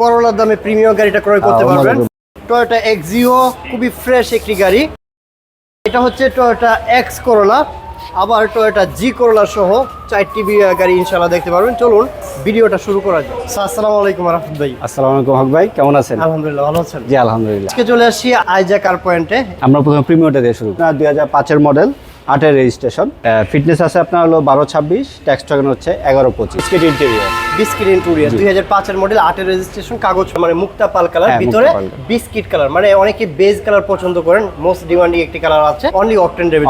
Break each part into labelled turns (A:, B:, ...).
A: করোলার দামে প্রিমিয়াম গাড়িটা ক্রয় করতে পারবেন। টয়োটা এক্সিও খুবই ফ্রেশ একটি গাড়ি। এটা হচ্ছে টয়োটা এক্স করোলা আবার টয়োটা জি করোলা সহ চারটি গাড়ি ইনশাল্লাহ দেখতে পারবেন। চলুন ভিডিওটা শুরু করা যাক। আসসালামু আলাইকুম রাফিদ ভাই
B: আসসালামু আলাইকুম হক ভাই কেমন আছেন?
A: আলহামদুলিল্লাহ ভালো আছেন।
B: জি আলহামদুলিল্লাহ।
A: আজকে চলে আসছি আইজা কার পয়েন্টে
B: আমরা প্রথমে প্রিমিয়ারটা দিয়ে শুরু দুই হাজার পাঁচের মডেল আটের রেজিস্ট্রেশন ফিটনেস আছে আপনার হলো বারো ছাব্বিশ ট্যাক্স টোকেন হচ্ছে এগারো পঁচিশ। বিস্কিট ইন্টেরিয়ার
A: বিস্কিট ইন্টুরিয়ার দুই হাজার পাঁচের মডেল আটের রেজিস্ট্রেশন কাগজ মানে মুক্তা পাল কালার
B: হ্যাঁ,
A: ভিতরে
B: পাল colour।
A: বিস্কিট কালার মানে অনেকে বেজ কালার পছন্দ করেন মোস্ট ডিমান্ডিং একটি কালার আছে অনলি অকটেন ড্রাইভের।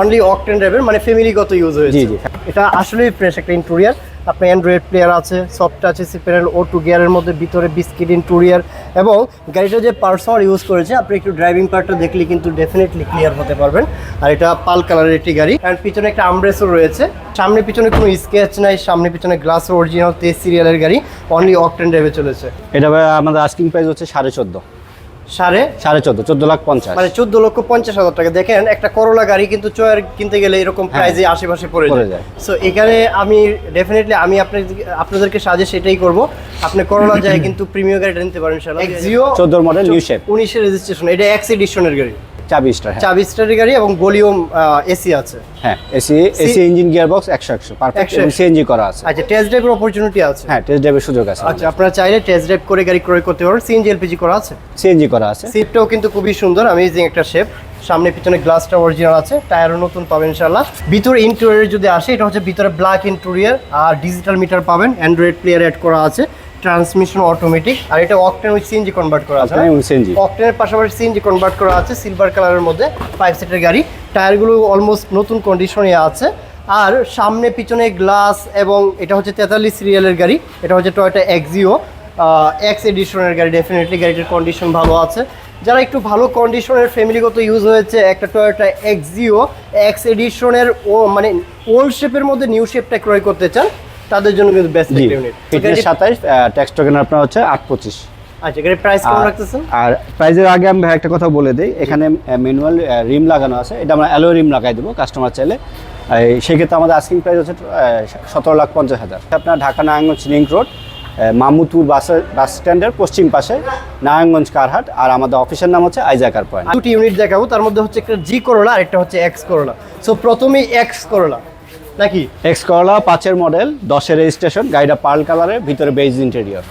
A: অনলি অকটেন ড্রাইভের মানে ফ্যামিলিগত ইউজ হয়েছে। এটা আসলেই ফ্রেশ একটা ইন্টুরিয়ার আপনার অ্যান্ড্রয়েড প্লেয়ার আছে সফট আছে সি প্যানেল ও টু গিয়ারের মধ্যে, ভিতরে বিস্কিট ইন্টুরিয়ার এবং গাড়িটা যে পার্সোনাল ইউজ করেছে, আপনি একটু ড্রাইভিং পার্টটা দেখলে কিন্তু ডেফিনেটলি ক্লিয়ার হতে পারবেন। আর এটা পাল কালারের একটি গাড়ি। অ্যান্ড পিছনে একটা আমব্রেসও রয়েছে। সামনে পিছনে কোনো স্কেচ নাই, সামনে পিছনে গ্লাস অরিজিনাল তেজ সিরিয়ালের গাড়ি অনলি অকটেন ড্রাইভে চলেছে।
B: এটা আমাদের আস্কিং প্রাইস হচ্ছে সাড়ে চোদ্দ।
A: সাড়ে?
B: সাড়ে চোদ্দ চোদ্দ লাখ পঞ্চাশ।
A: মানে চোদ্দ লক্ষ পঞ্চাশ হাজার টাকা। দেখেন একটা করোলা গাড়ি কিন্তু চয়ের কিনতে গেলে এরকম প্রাইজে আশেপাশে পড়ে যায়। সো এখানে আমি ডেফিনেটলি আমি আপনাদের আপনাদেরকে সাজে সেটাই করব। আপনি করোলা যায় কিন্তু প্রিমিয়ার গাড়িটা নিতে পারেন ইনশাআল্লাহ। এক্সিও
B: চোদ্দোর মডেল নিউ শেপ
A: উনিশের রেজিস্ট্রেশন এটা এক্স এডিশনের গাড়ি।
B: চাবি স্টার হ্যাঁ।
A: চাবি স্টারের গাড়ি এবং ভলিউম এসি আছে।
B: হ্যাঁ AC AC engine gear box একশো একশো পারফেক্ট এবং সিএনজি করা আছে।
A: আচ্ছা টেস্ট ড্রাইভের অপরচুনিটি আছে?
B: হ্যাঁ টেস্ট ড্রাইভের সুযোগ আছে।
A: আচ্ছা আপনারা চাইলে টেস্ট ড্রাইভ করে গাড়ি ক্রয় করতে পারেন সিএনজি এলপিজি করা আছে?
B: সিএনজি করা আছে।
A: সিটটাও কিন্তু খুবই সুন্দর অ্যামেজিং একটা শেপ সামনে পিছনে গ্লাসটা অরিজিনাল আছে টায়ারও নতুন পাবেন ইনশাল্লাহ ভিতরে ইন্টেরিয়র যদি আসে এটা হচ্ছে ভিতরে ব্ল্যাক ইন্টেরিয়র আর ডিজিটাল মিটার পাবেন অ্যান্ড্রয়েড প্লেয়ার অ্যাড করা আছে ট্রান্সমিশন অটোমেটিক আর এটা অকটেন উইথ সিএনজি কনভার্ট করা আছে
B: সিএনজি
A: অকটেনের পাশাপাশি সিএনজি কনভার্ট করা আছে সিলভার কালারের মধ্যে ফাইভ সিটের গাড়ি। টায়ারগুলো অলমোস্ট নতুন কন্ডিশনে আছে। আর সামনে পিছনে গ্লাস এবং এটা হচ্ছে তেতাল্লিশ সিরিয়ালের গাড়ি এটা হচ্ছে টয়টা এক্সিও এক্স এডিশনের গাড়ি ডেফিনেটলি গাড়িটার কন্ডিশন ভালো আছে। যারা একটু ভালো কন্ডিশনের ফ্যামিলিগত ইউজ হয়েছে একটা টয়োটা এক্সিও এক্স এডিশনের ও মানে ওল্ড শেপের মধ্যে নিউ শেপটা ক্রয় করতে চান তাদের জন্য কিন্তু বেস্ট ইউনিট
B: ফিটনেস সাতাইশ ট্যাক্স টোকেন আপনার হচ্ছে আট পঁচিশ।
A: আচ্ছা গাড়ির প্রাইস কেমন
B: আর-
A: রাখতেছেন
B: আর প্রাইজের আগে আমি একটা কথা বলে দিই এখানে ম্যানুয়াল রিম লাগানো আছে এটা আমরা অ্যালো রিম লাগাই দেবো কাস্টমার চাইলে। সেক্ষেত্রে আমাদের আস্কিং প্রাইস হচ্ছে সতেরো লাখ পঞ্চাশ হাজার। আপনার Dhaka Narayanganj link road Mamudpur bus bus স্ট্যান্ডের পশ্চিম পাশে নারায়ণগঞ্জ কারহাট। আর আমাদের অফিসের নাম হচ্ছে আইজাকার পয়েন্ট।
A: দুটি ইউনিট দেখাবো তার মধ্যে হচ্ছে একটা জি করোলা আর একটা হচ্ছে এক্স করোলা সো প্রথমেই এক্স করোলা নাকি?
B: এক্স করোলা পাঁচের মডেল দশের রেজিস্ট্রেশন গাড়িটা পার্ল কালারের ভিতরে বেজ ইন্টেরিয়র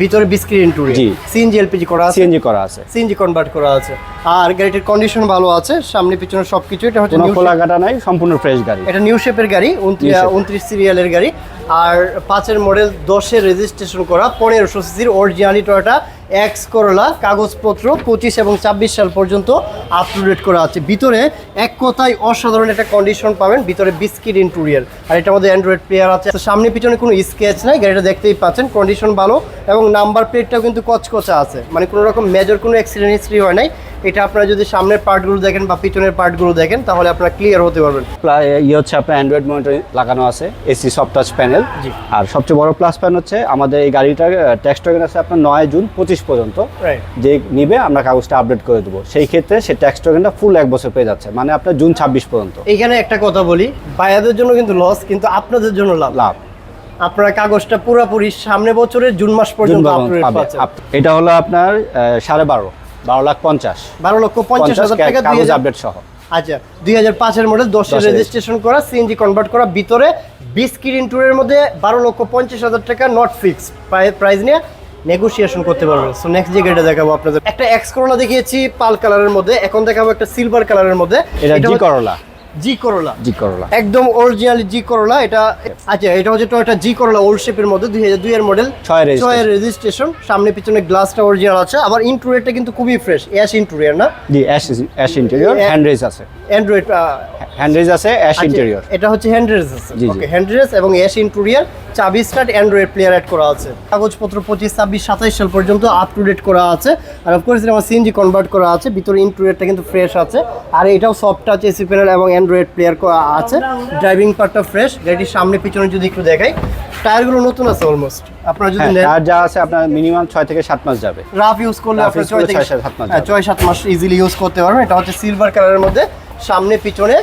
A: ভিতরে বিস্ক্রিন ইন্টুরি
B: জি।
A: সিএনজি এলপিজি করা আছে?
B: সিএনজি করা আছে।
A: সিএনজি কনভার্ট করা আছে। আর গাড়িটির কন্ডিশন ভালো আছে সামনে পিছনে সবকিছু এটা হচ্ছে
B: কোনো খোলা কাটা নাই সম্পূর্ণ ফ্রেশ গাড়ি।
A: এটা নিউ শেপের গাড়ি উনত্রিশ
B: shape।
A: উনত্রিশ সিরিয়ালের গাড়ি। আর পাঁচের মডেল দশের রেজিস্ট্রেশন করা পনেরোশো সিসির অরিজিনালি টয়োটা এক্স করোলা কাগজপত্র পঁচিশ এবং ছাব্বিশ সাল পর্যন্ত আপ টু ডেট করা আছে। ভিতরে এক কথায় অসাধারণ একটা কন্ডিশন পাবেন, ভিতরে বিস্কিট ইন্টুরিয়ার আর এটার মধ্যে অ্যান্ড্রয়েড প্লেয়ার আছে। তো সামনে পিছনে কোনো স্কেচ নাই, গাড়িটা দেখতেই পাচ্ছেন কন্ডিশন ভালো এবং নাম্বার প্লেটটাও কিন্তু কচকচা আছে। মানে কোনো রকম মেজর কোনো অ্যাক্সিডেন্ট হিস্ট্রি হয় নাই। এটা আপনারা যদি সামনের পার্টগুলো দেখেন বা পিছনের পার্টগুলো দেখেন, তাহলে আপনারা ক্লিয়ার হতে পারবেন।
B: ইয়ে হচ্ছে আপনার অ্যান্ড্রয়েড মনিটর লাগানো আছে এসি সফট টাচ প্যানেল
A: জি।
B: আর সবচেয়ে বড় প্লাস পয়েন্ট হচ্ছে আমাদের এই গাড়িটার ট্যাক্স টোকেন আছে আপনার নয় জুন পঁচিশ পর্যন্ত। যে নিবে আমরা কাগজটা আপডেট করে দেবো। সেই ক্ষেত্রে সে ট্যাক্স টোকেনটা ফুল এক বছর পেয়ে যাচ্ছে মানে আপনার জুন ছাব্বিশ পর্যন্ত।
A: এইখানে একটা কথা বলি বায়াদের জন্য কিন্তু লস কিন্তু আপনাদের জন্য লাভ।
B: লাভ।
A: আপনারা কাগজটা পুরোপুরি সামনে বছরের জুন মাস পর্যন্ত
B: এটা হলো আপনার সাড়ে বারো বারো লাখ পঞ্চাশ।
A: বারো লক্ষ পঞ্চাশ
B: পঞ্চাশ
A: হাজার টাকা
B: কাগজ আপডেট সহ।
A: আচ্ছা দুই হাজার পাঁচের মডেল দশের রেজিস্ট্রেশন করা সিএনজি কনভার্ট করা ভিতরে বিশ কিরিন ট্যুরের মধ্যে বারো লক্ষ পঞ্চাশ হাজার টাকা নট ফিক্স প্রাইস নিয়ে নেগোসিয়েশন করতে পারবেন। সো নেক্সট যে গাড়িটা দেখাবো আপনাদের। একটা এক্স করোনা দেখিয়েছি পাল কালারের মধ্যে এখন দেখাবো একটা সিলভার কালারের মধ্যে।
B: এটা করলা
A: জি করোলা
B: জি করলা
A: একদম অরিজিনাল জি করোলা এটা আচ্ছা এটা হচ্ছে টয়টা জি করোলা ওল্ড শেপের মধ্যে দুই হাজার দুই এর মডেল
B: ছয়
A: রেজিস্ট্রেশন সামনে পিছনে গ্লাসটা অরিজিনাল আছে আবার ইন্টেরিয়রটা কিন্তু খুবই ফ্রেশ অ্যাশ ইন্টেরিয়র না?
B: জি ash ash interior hand rest আছে।
A: অ্যান্ড্রয়েড
B: হ্যান্ড রেজ আছে অ্যাশ ইন্টেরিয়র
A: এটা হচ্ছে হ্যান্ড রেস আছে। ওকে হ্যান্ড রেস এবং অ্যাশ ইন্টুরিয়ার চাবি স্টার্ট অ্যান্ড্রয়েড প্লেয়ার অ্যাড করা আছে। কাগজপত্র পঁচিশ ছাব্বিশ সাতাইশ সাল পর্যন্ত আপ টু ডেট করা আছে। আর অফকোর্স আমার সিএনজি কনভার্ট করা আছে। ভিতরে ইন্টুরিয়ারটা কিন্তু ফ্রেশ আছে। আর এটাও সফট টাচ এসি প্যানেল এবং অ্যান্ড্রয়েড প্লেয়ার করা আছে। ড্রাইভিং পার্টটা ফ্রেশ গাড়িটির সামনে পিছনে যদি একটু দেখাই টায়ারগুলো নতুন আছে অলমোস্ট আপনারা যদি নেন
B: আর যা আছে আপনার মিনিমাম ছয় থেকে সাত মাস যাবে।
A: রাফ ইউজ করলে ছয়
B: করলে
A: থেকে
B: ছয় সাত মাস
A: হ্যাঁ,
B: যাবে।
A: ছয় সাত মাস ইজিলি ইউজ করতে পারবেন। এটা হচ্ছে সিলভার কালারের মধ্যে। সামনে পিছনে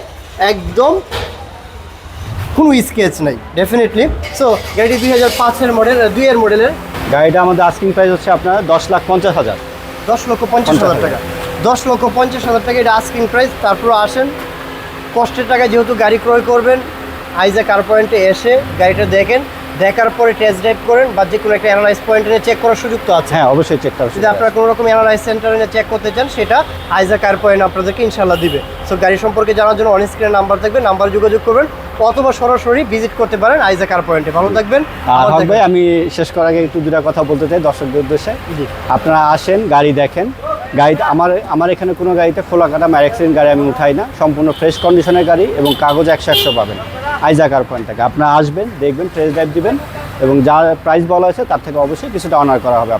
A: একদম কোনো স্কেচ নাই ডেফিনেটলি সো গাড়িটি দুই হাজার পাঁচের মডেল দুইয়ের মডেলের
B: গাড়িটা আমাদের আস্কিং প্রাইস হচ্ছে আপনার দশ লাখ পঞ্চাশ হাজার।
A: দশ লক্ষ পঞ্চাশ হাজার টাকা। দশ লক্ষ পঞ্চাশ হাজার টাকা এটা আস্কিং প্রাইস তারপর আসেন। কষ্টের টাকা যেহেতু গাড়ি ক্রয় করবেন আইজা কার পয়েন্টে এসে গাড়িটা দেখেন। দেখার পরে টেস্ট ড্রাইভ করেন বা যে কোনো একটা অ্যানালাইজ পয়েন্টে চেক করার সুযোগ তো আছে।
B: হ্যাঁ অবশ্যই চেক করা
A: যদি আপনারা কোনো রকম অ্যানালাইজ সেন্টারে চেক করতে চান সেটা আইজা কার পয়েন্ট আপনাদেরকে ইনশাল্লাহ দিবে। সো গাড়ি সম্পর্কে জানার জন্য অন স্ক্রিনে নাম্বার থাকবে নাম্বার যোগাযোগ করবেন অথবা সরাসরি ভিজিট করতে পারেন আইজা কার পয়েন্টে ভালো থাকবেন
B: আর ভাই আমি শেষ করার আগে একটু দুটা কথা বলতে চাই দর্শকদের উদ্দেশ্যে।
A: জি।
B: আপনারা আসেন গাড়ি দেখেন। গাড়িতে আমার আমার এখানে কোনো গাড়িতে খোলা কাটা অ্যাক্সিডেন্ট গাড়ি আমি উঠাই না। সম্পূর্ণ ফ্রেশ কন্ডিশনের গাড়ি এবং কাগজ একশো একশো পাবেন। আইজা কার পয়েন্ট থেকে আপনারা আসবেন, দেখবেন টেস্ট ড্রাইভ দিবেন এবং যা প্রাইস বলা হয়েছে তার থেকে অবশ্যই কিছুটা অনার করা হবে।